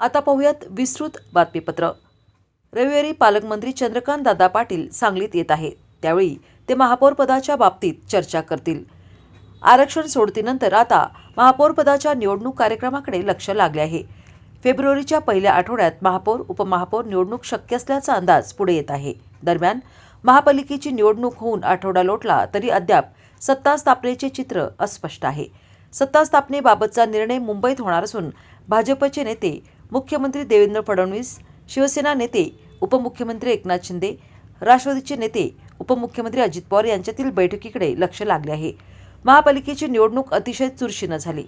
आता पाहूयात विस्तृत बातमीपत्र. रविवारी पालकमंत्री चंद्रकांत दादा पाटील सांगलीत येत आहे त्यावेळी ते महापौरपदाच्या बाबतीत चर्चा करतील. आरक्षण सोडतीनंतर आता महापौरपदाच्या निवडणूक कार्यक्रमाकडे लक्ष लागले आहे. फेब्रुवारीच्या पहिल्या आठवड्यात महापौर उपमहापौर निवडणूक शक्य असल्याचा अंदाज पुढे येत आहे. दरम्यान महापालिकेची निवडणूक होऊन आठवडा लोटला तरी अद्याप सत्ता स्थापनेचे चित्र अस्पष्ट आहे. सत्ता स्थापनेबाबतचा निर्णय मुंबईत होणार असून भाजपचे नेते मुख्यमंत्री देवेंद्र फडणवीस शिवसेना नेते उपमुख्यमंत्री एकनाथ शिंदे राष्ट्रवादीचे नेते उपमुख्यमंत्री अजित पवार यांच्यातील बैठकीकडे लक्ष लागले आहे. महापालिकेची निवडणूक अतिशय चुरशीनं झाली.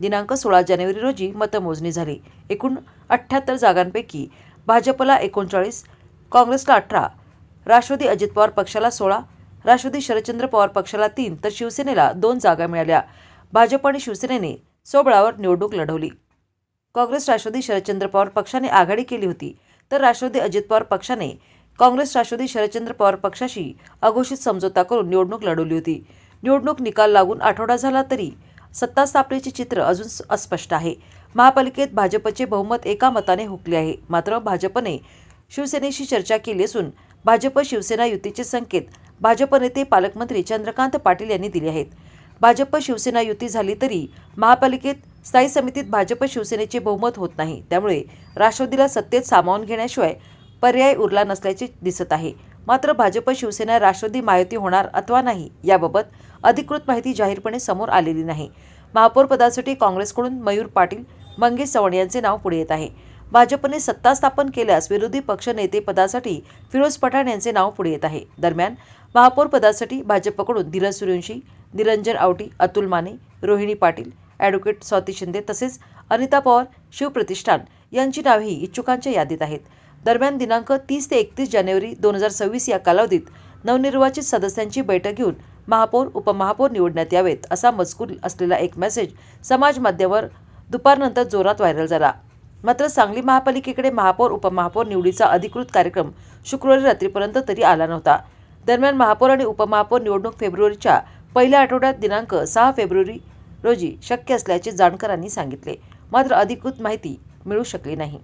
दिनांक सोळा जानेवारी रोजी मतमोजणी झाली. एकूण अठ्ठ्याहत्तर जागांपैकी भाजपला एकोणचाळीस काँग्रेसला अठरा राष्ट्रवादी अजित पवार पक्षाला सोळा राष्ट्रवादी शरदचंद्र पवार पक्षाला तीन तर शिवसेनेला दोन जागा मिळाल्या. भाजप आणि शिवसेनेने सोबळावर निवडणूक लढवली. काँग्रेस राष्ट्रवादी शरदचंद्र पवार पक्षाने आघाडी केली होती. तर राष्ट्रवादी अजित पवार पक्षाने काँग्रेस राष्ट्रवादी शरदचंद्र पवार पक्षाशी अघोषित समझोता करून निवडणूक लढवली होती. निवडणूक निकाल लागून आठवडा झाला तरी सत्ता स्थापनेचे चित्र अजून अस्पष्ट आहे. महापालिकेत भाजपचे बहुमत एका मताने हुकले आहे. मात्र भाजपने शिवसेनेशी चर्चा केली असून भाजप शिवसेना युतीचे संकेत भाजप नेते पालकमंत्री चंद्रकांत पाटील यांनी दिले आहेत. भाजप शिवसेना युती झाली तरी महापालिकेत स्थायी समितीत भाजप शिवसेनेचे बहुमत होत नाही. त्यामुळे राष्ट्रवादीला सत्तेत सामावून घेण्याशिवाय पर्याय उरला नसल्याचे दिसत आहे. मात्र भाजप शिवसेना राष्ट्रवादी महायुती होणार अथवा नाही याबाबत अधिकृत माहिती जाहीरपणे समोर आलेली नाही. महापौर पदासाठी काँग्रेसकडून मयूर पाटील मंगेश चव्हाण यांचे नाव पुढे येत आहे. भाजपने सत्ता स्थापन केल्यास विरोधी पक्ष नेते पदासाठी फिरोज पठाण यांचे नाव पुढे येत आहे. दरम्यान महापौर पदासाठी भाजपकडून धीरज सूर्यवंशी निरंजन आवटी अतुल माने रोहिणी पाटील ॲडव्होकेट स्वाती शिंदे तसेच अनिता पवार शिवप्रतिष्ठान यांची नावेही इच्छुकांच्या यादीत आहेत. दरम्यान दिनांक तीस ते एकतीस जानेवारी दोन हजार सव्वीस या कालावधीत नवनिर्वाचित सदस्यांची बैठक घेऊन महापौर उपमहापौर निवडण्यात यावेत असा मजकूर असलेला एक मेसेज समाज माध्यमावर दुपारनंतर जोरात व्हायरल झाला. मात्र सांगली महापालिकेकडे महापौर उपमहापौर निवडीचा अधिकृत कार्यक्रम शुक्रवारी रात्रीपर्यंत तरी आला नव्हता. दरम्यान महापौर आणि उपमहापौर निवडणूक फेब्रुवारीच्या पहिल्या आठवड्यात दिनांक सहा फेब्रुवारी रोजी शक्य असल्याचे जाणकारांनी सांगितले. मात्र अधिकृत माहिती मिळू शकली नाही.